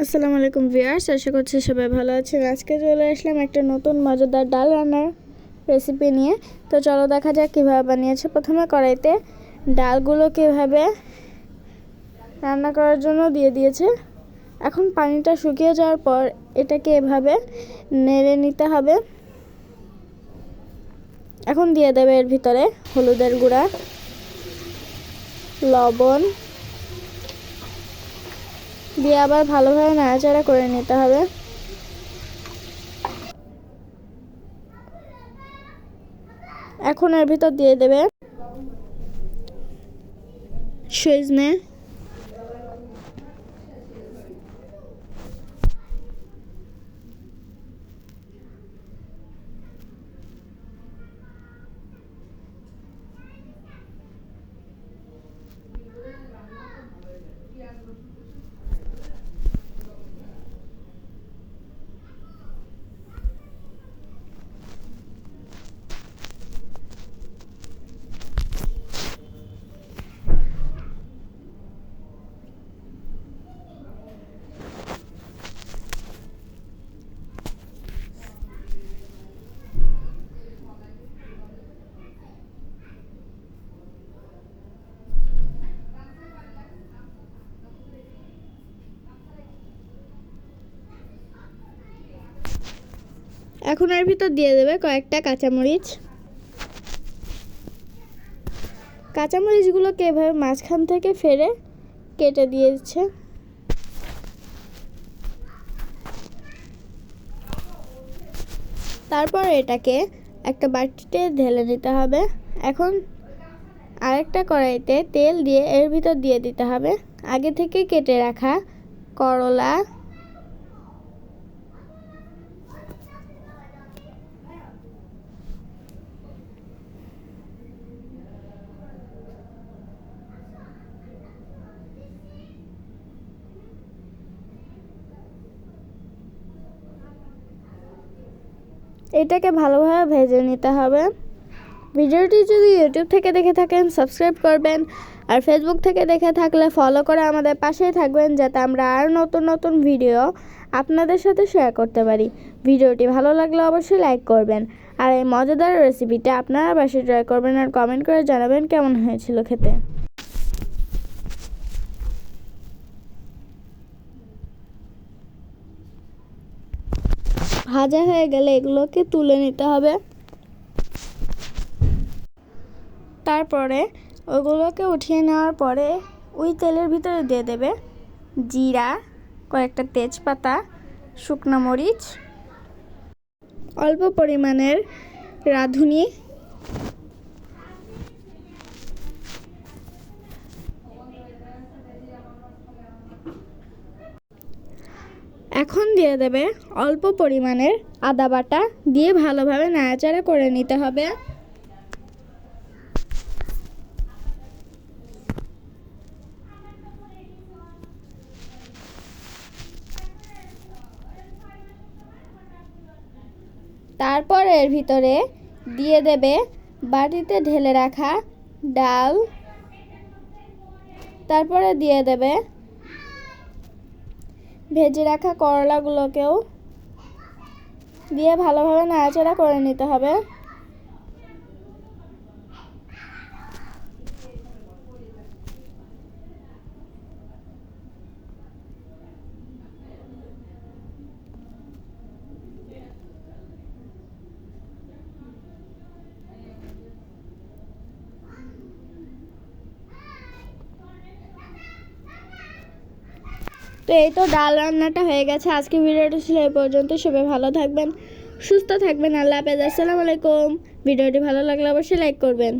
আসসালামু আলাইকুম ভিউয়ার্স, আশা করছি সবাই ভালো আছেন। আজকে চলে আসলাম একটা নতুন মজাদার ডাল রান্নার রেসিপি নিয়ে। তো চলো দেখা যাক কীভাবে বানিয়েছে। প্রথমে কড়াইতে ডালগুলো কীভাবে রান্না করার জন্য দিয়ে দিয়েছে। এখন পানিটা শুকিয়ে যাওয়ার পর এটাকে এভাবে নেড়ে নিতে হবে। এখন দিয়ে দেবে এর ভিতরে হলুদের গুঁড়া, লবণ দিয়ে আবার ভালোভাবে নাড়াচাড়া করে নিতে হবে। এখন এর ভিতর দিয়ে দেবে সজনে। এখন এর ভিতর দিয়ে দেবে কয়েকটা কাঁচামরিচ। কাঁচামরিচগুলোকে এভাবে মাঝখান থেকে ফেরে কেটে দিয়েছে। তারপর এটাকে একটা বাটিতে ঢেলে নিতে হবে। এখন আরেকটা কড়াইতে তেল দিয়ে এর ভিতর দিয়ে দিতে হবে। আগে থেকে কেটে রাখা করলা এটাকে ভালোভাবে ভেজে নিতে হবে। ভিডিওটি যদি ইউটিউব থেকে দেখে থাকেন, সাবস্ক্রাইব করবেন। আর ফেসবুক থেকে দেখে থাকলে ফলো করে আমাদের পাশেই থাকবেন, যাতে আমরা আর নতুন নতুন ভিডিও আপনাদের সাথে শেয়ার করতে পারি। ভিডিওটি ভালো লাগলে অবশ্যই লাইক করবেন। আর এই মজাদার রেসিপিটা আপনারা বাসায় ট্রাই করবেন আর কমেন্ট করে জানাবেন কেমন হয়েছিল খেতে। ভাজা হয়ে গেলে এগুলোকে তুলে নিতে হবে। তারপরে ওগুলোকে উঠিয়ে নেওয়ার পরে ওই তেলের ভিতরে দিয়ে দেবে জিরা, কয়েকটা তেজপাতা, শুকনো মরিচ, অল্প পরিমাণের রাঁধুনি এখন দিয়ে দেবে অল্প পরিমাণের আদা বাটা দিয়ে ভালোভাবে নাড়াচাড়া করে নিতে হবে। তারপর এর ভিতরে দিয়ে দেবে বাটিতে ঢেলে রাখা ডাল। তারপরে দিয়ে দেবে ভেজে রাখা করলাগুলোকেও দিয়ে ভালোভাবে নাড়াচাড়া করে নিতে হবে। তো এই তো ডাল রান্নাটা হয়ে গেছে। আজকে ভিডিওটা ছিল এই পর্যন্ত। সবাই ভালো থাকবেন, সুস্থ থাকবেন। আল্লাহ হাফেজ। আসসালামু আলাইকুম। ভিডিওটি ভালো লাগলে অবশ্যই লাইক করবেন।